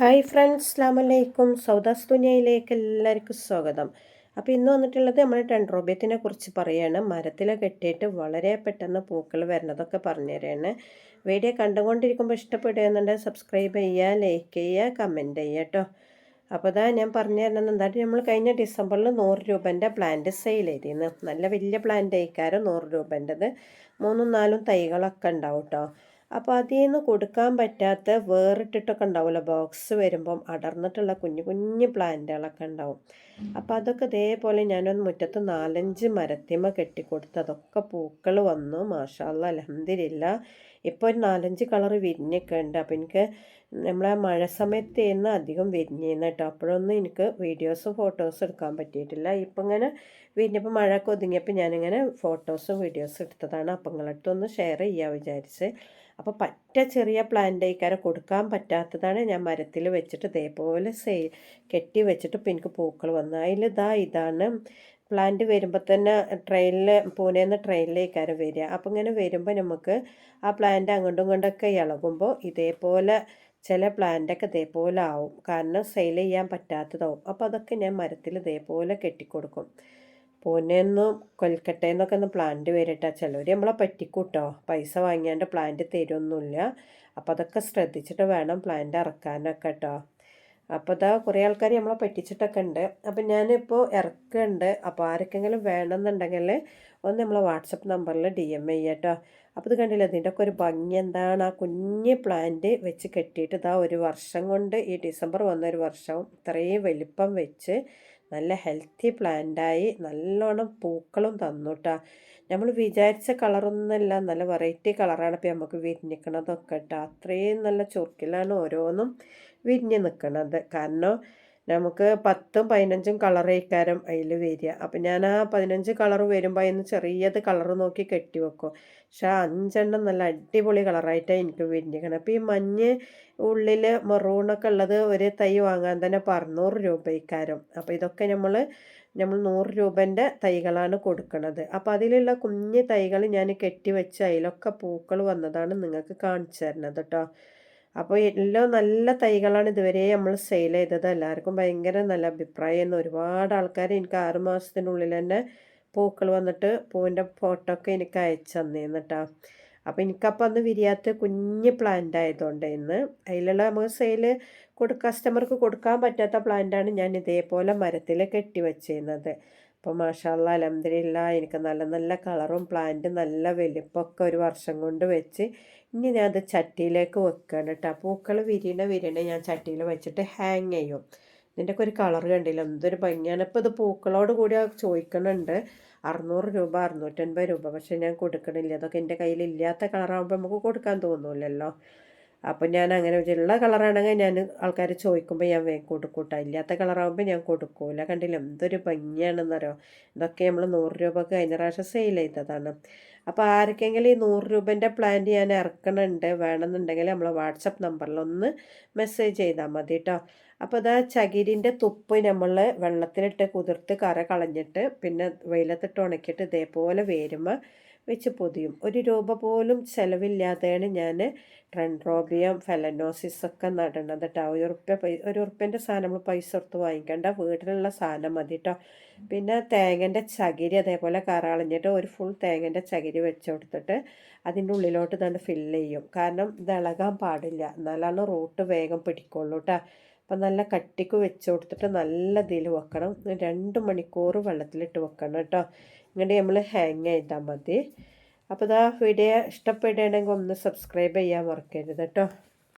Hi friends അസ്ലാമലൈക്കും സൗദാസ് ദുനിയയിലേക്ക് എല്ലാവർക്കും സ്വാഗതം. അപ്പോൾ ഇന്ന് വന്നിട്ടുള്ളത് നമ്മൾ ടെൻഡ്രോബിയത്തിനെ കുറിച്ച് പറയുകയാണ് മരത്തിൽ കെട്ടിയിട്ട് വളരെ പെട്ടെന്ന് പൂക്കൾ വരുന്നതൊക്കെ പറഞ്ഞു പറഞ്ഞുതരാണ്. വീഡിയോ കണ്ടുകൊണ്ടിരിക്കുമ്പോൾ ഇഷ്ടപ്പെടുകയെന്നുണ്ടെങ്കിൽ സബ്സ്ക്രൈബ് ചെയ്യുക ലൈക്ക് ചെയ്യുക കമന്റ് ചെയ്യുക കേട്ടോ. അപ്പോൾ അതാ ഞാൻ പറഞ്ഞു തരുന്നത് എന്തായിട്ട് നമ്മൾ കഴിഞ്ഞ ഡിസംബറിൽ നൂറ് രൂപേന്റെ പ്ലാന്റ് സെയിൽ ചെയ്തിരുന്നു. നല്ല വലിയ പ്ലാന്റ് അയക്കാറ് നൂറ് രൂപേന്റെത്. മൂന്നും നാലും തൈകളൊക്കെ ഉണ്ടാവും കേട്ടോ. അപ്പോൾ അതിൽ നിന്ന് കൊടുക്കാൻ പറ്റാത്ത വേറിട്ടിട്ടൊക്കെ ഉണ്ടാവുമല്ലോ. ബോക്സ് വരുമ്പം അടർന്നിട്ടുള്ള കുഞ്ഞു കുഞ്ഞു പ്ലാന്റുകളൊക്കെ ഉണ്ടാവും. അപ്പോൾ അതൊക്കെ ഇതേപോലെ ഞാനൊന്ന് മുറ്റത്ത് നാലഞ്ച് മരത്തിമ കെട്ടിക്കൊടുത്ത് അതൊക്കെ പൂക്കൾ വന്നു. മാഷാല്ല അലഹമില്ല ഇപ്പോൾ ഒരു നാലഞ്ച് കളർ വിരിഞ്ഞൊക്കെ ഉണ്ട്. അപ്പോൾ എനിക്ക് നമ്മളെ മഴ സമയത്ത് നിന്ന് അധികം വിരിഞ്ഞിരുന്നു കേട്ടോ. അപ്പോഴൊന്നും എനിക്ക് വീഡിയോസും ഫോട്ടോസും എടുക്കാൻ പറ്റിയിട്ടില്ല. ഇപ്പം ഇങ്ങനെ വിരിഞ്ഞപ്പോൾ മഴ ഒതുങ്ങിയപ്പോൾ ഞാനിങ്ങനെ ഫോട്ടോസും വീഡിയോസും എടുത്തതാണ്. അപ്പം നിങ്ങളടുത്തൊന്ന് ഷെയർ ചെയ്യാൻ വിചാരിച്ച്. അപ്പോൾ പറ്റ ചെറിയ പ്ലാന്റ് ആയിക്കാരെ കൊടുക്കാൻ പറ്റാത്തതാണ് ഞാൻ മരത്തിൽ വെച്ചിട്ട് ഇതേപോലെ സേ കെട്ടി വെച്ചിട്ട് ഇപ്പം എനിക്ക് പൂക്കൾ വന്നു. അതിൽ ഇതാ ഇതാണ് പ്ലാന്റ് വരുമ്പോൾ തന്നെ ട്രെയിനിൽ പൂനെന്ന് ട്രെയിനിലേക്കാരം വരിക. അപ്പോൾ ഇങ്ങനെ വരുമ്പോൾ നമുക്ക് ആ പ്ലാന്റ് അങ്ങോട്ടും ഇങ്ങോട്ടൊക്കെ ഇളകുമ്പോൾ ഇതേപോലെ ചില പ്ലാന്റൊക്കെ ഇതേപോലെ ആവും. കാരണം സെയിൽ ചെയ്യാൻ പറ്റാത്തതാവും. അപ്പോൾ അതൊക്കെ ഞാൻ മരത്തിൽ ഇതേപോലെ കെട്ടിക്കൊടുക്കും. പൂനെന്നും കൊൽക്കട്ടയെന്നൊക്കെ ഒന്ന് പ്ലാന്റ് വരട്ടെ. ചിലർ നമ്മളെ പറ്റിക്കൂട്ടോ. പൈസ വാങ്ങിയാണ്ട് പ്ലാന്റ് തരുമൊന്നുമില്ല അപ്പോൾ അതൊക്കെ ശ്രദ്ധിച്ചിട്ട് വേണം പ്ലാന്റ് ഇറക്കാനൊക്കെ കേട്ടോ അപ്പോൾ ഇതാ കുറേ ആൾക്കാർ നമ്മളെ പറ്റിച്ചിട്ടൊക്കെ ഉണ്ട് അപ്പം ഞാനിപ്പോൾ ഇറക്കുന്നുണ്ട് അപ്പോൾ ആർക്കെങ്കിലും വേണമെന്നുണ്ടെങ്കിൽ ഒന്ന് നമ്മളെ വാട്സപ്പ് നമ്പറിൽ ഡി എം ഐ കേട്ടോ അപ്പോൾ ഇത് കണ്ടില്ല ഇതിന്റെ ഒക്കെ ഒരു ഭംഗി എന്താണ്? ആ കുഞ്ഞ് പ്ലാന്റ് വെച്ച് കെട്ടിയിട്ട് ഇതാ ഒരു വർഷം കൊണ്ട് ഈ ഡിസംബർ വന്ന ഒരു വർഷവും ഇത്രയും വലിപ്പം വെച്ച് നല്ല ഹെൽത്തി പ്ലാന്റായി നല്ലോണം പൂക്കളും തന്നുട്ടാ. നമ്മൾ വിചാരിച്ച കളറൊന്നുമല്ല നല്ല വെറൈറ്റി കളറാണ് ഇപ്പോൾ നമുക്ക് വിരിഞ്ഞിക്കണതൊക്കെ കേട്ടോ അത്രയും നല്ല ചുരുക്കിലാണ് ഓരോന്നും വിരിഞ്ഞ് നിൽക്കുന്നത് കാരണം നമുക്ക് പത്തും പതിനഞ്ചും കളർ ഏക്കാരം അതിൽ വരിക. അപ്പം ഞാൻ ആ പതിനഞ്ച് കളർ വരുമ്പോൾ അതിന് ചെറിയത് കളർ നോക്കി കെട്ടി വെക്കും. പക്ഷെ അഞ്ചെണ്ണം നല്ല അടിപൊളി കളറായിട്ടാണ് എനിക്ക് വിരിഞ്ഞിരിക്കണം അപ്പോൾ ഈ മഞ്ഞ് ഉള്ളിൽ മെറൂണൊക്കെ ഉള്ളത് ഒരു തൈ വാങ്ങാൻ തന്നെ പറഞ്ഞൂറ് രൂപ ഏക്കാരം അപ്പോൾ ഇതൊക്കെ നമ്മൾ നമ്മൾ നൂറ് രൂപന്റെ തൈകളാണ് കൊടുക്കുന്നത് അപ്പോൾ അതിലുള്ള കുഞ്ഞ് തൈകൾ ഞാൻ കെട്ടി വെച്ച് അതിലൊക്കെ പൂക്കൾ വന്നതാണ് നിങ്ങൾക്ക് കാണിച്ചു തരുന്നത് കേട്ടോ അപ്പോൾ എല്ലാം നല്ല തൈകളാണ് ഇതുവരെ നമ്മൾ സെയിൽ ചെയ്തത്. എല്ലാവർക്കും ഭയങ്കര നല്ല അഭിപ്രായമായിരുന്നു. ഒരുപാട് ആൾക്കാർ എനിക്ക് ആറ് മാസത്തിനുള്ളിൽ തന്നെ പൂക്കൾ വന്നിട്ട് പൂവിന്റെ ഫോട്ടോ ഒക്കെ എനിക്ക് അയച്ചു തന്നേന്ന് കേട്ടോ അപ്പോൾ എനിക്കപ്പോൾ അന്ന് വിരിയാത്ത കുഞ്ഞ് പ്ലാന്റ് ആയതുകൊണ്ട് ഇന്ന് അതിലുള്ള നമുക്ക് സെയിൽ കൊടു കസ്റ്റമർക്ക് കൊടുക്കാൻ പറ്റാത്ത പ്ലാന്റാണ് ഞാൻ ഇതേപോലെ മരത്തിൽ കെട്ടി വെച്ചിരുന്നത് അപ്പോൾ മാഷാല്ല അലഹമില്ല എനിക്ക് നല്ല നല്ല കളറും പ്ലാന്റ് നല്ല വലിപ്പമൊക്കെ ഒരു വർഷം കൊണ്ട് വെച്ച് ഇനി ഞാൻ അത് ചട്ടിയിലേക്ക് വെക്കണം കേട്ടോ. പൂക്കൾ വിരിയണ വിരിയണ ഞാൻ ചട്ടിയിൽ വെച്ചിട്ട് ഹാങ് ചെയ്യും. ഇതിന്റെയൊക്കെ ഒരു കളർ കണ്ടില്ല? എന്തൊരു ഭംഗിയാണ്. ഇപ്പോൾ ഇത് പൂക്കളോട് കൂടി ചോദിക്കണുണ്ട്. അറുന്നൂറ് രൂപ അറുന്നൂറ്റൻപത് രൂപ. പക്ഷേ ഞാൻ കൊടുക്കണില്ല. അതൊക്കെ എന്റെ കയ്യിൽ ഇല്ലാത്ത കളറാകുമ്പോൾ നമുക്ക് കൊടുക്കാൻ തോന്നൂലല്ലോ അപ്പോൾ ഞാൻ അങ്ങനെ ഉള്ള കളറാണെങ്കിൽ ഞാൻ ആൾക്കാർ ചോദിക്കുമ്പോൾ ഞാൻ വേഗം കൊടുക്കൂട്ട ഇല്ലാത്ത കളറാകുമ്പോൾ ഞാൻ കൊടുക്കൂല. കണ്ടില്ല എന്തൊരു ഭംഗിയാണെന്നറിയോ? ഇതൊക്കെ നമ്മൾ നൂറ് രൂപക്ക് കഴിഞ്ഞ പ്രാവശ്യം സെയിൽ ചെയ്തതാണ്. അപ്പോൾ ആർക്കെങ്കിലും ഈ നൂറ് രൂപേന്റെ പ്ലാന്റ് ഞാൻ ഇറക്കണുണ്ട് വേണമെന്നുണ്ടെങ്കിൽ നമ്മൾ വാട്സപ്പ് നമ്പറിൽ ഒന്ന് മെസ്സേജ് ചെയ്താൽ മതി കേട്ടോ അപ്പോൾ അതാ ചകിരിന്റെ തുപ്പ് നമ്മൾ വെള്ളത്തിലിട്ട് കുതിർത്ത് കറ കളഞ്ഞിട്ട് പിന്നെ വെയിലത്തിട്ട് ഉണക്കിയിട്ട് ഇതേപോലെ വേരുമ്പോൾ വെച്ച് പൊതിയും. ഒരു രൂപ പോലും ചിലവില്ലാതെയാണ് ഞാൻ ട്രെൻഡ്രോബിയം ഫെലനോസിസ് ഒക്കെ നടണത് കേട്ടോ ഒരു ഉറുപ്പ്യ പൈ ഒരു ഉറുപ്പ്യന്റെ സാധനം നമ്മൾ പൈസ കൊടുത്ത് വാങ്ങിക്കേണ്ട വീട്ടിലുള്ള സാധനം മതി കേട്ടോ പിന്നെ തേങ്ങന്റെ ചകിരി അതേപോലെ കറാളഞ്ഞിട്ട് ഒരു ഫുൾ തേങ്ങന്റെ ചകിരി വെച്ച് കൊടുത്തിട്ട് അതിന്റെ ഉള്ളിലോട്ട് തന്നെ ഫില്ല് ചെയ്യും. കാരണം ഇത് ഇളകാൻ പാടില്ല. എന്നാലാണ് റൂട്ട് വേഗം പിടിക്കുള്ളൂ കേട്ടോ അപ്പം നല്ല കട്ടിക്ക് വെച്ച് കൊടുത്തിട്ട് നല്ല ഇതിൽ വെക്കണം. രണ്ട് മണിക്കൂർ വെള്ളത്തിലിട്ട് വെക്കണം കേട്ടോ ഇങ്ങനെ നമ്മൾ ഹാങ് ചെയ്താൽ മതി. അപ്പോൾ ഇതാ വീഡിയോ ഇഷ്ടപ്പെടുകയാണെങ്കിൽ ഒന്ന് സബ്സ്ക്രൈബ് ചെയ്യാൻ മറക്കരുത് കേട്ടോ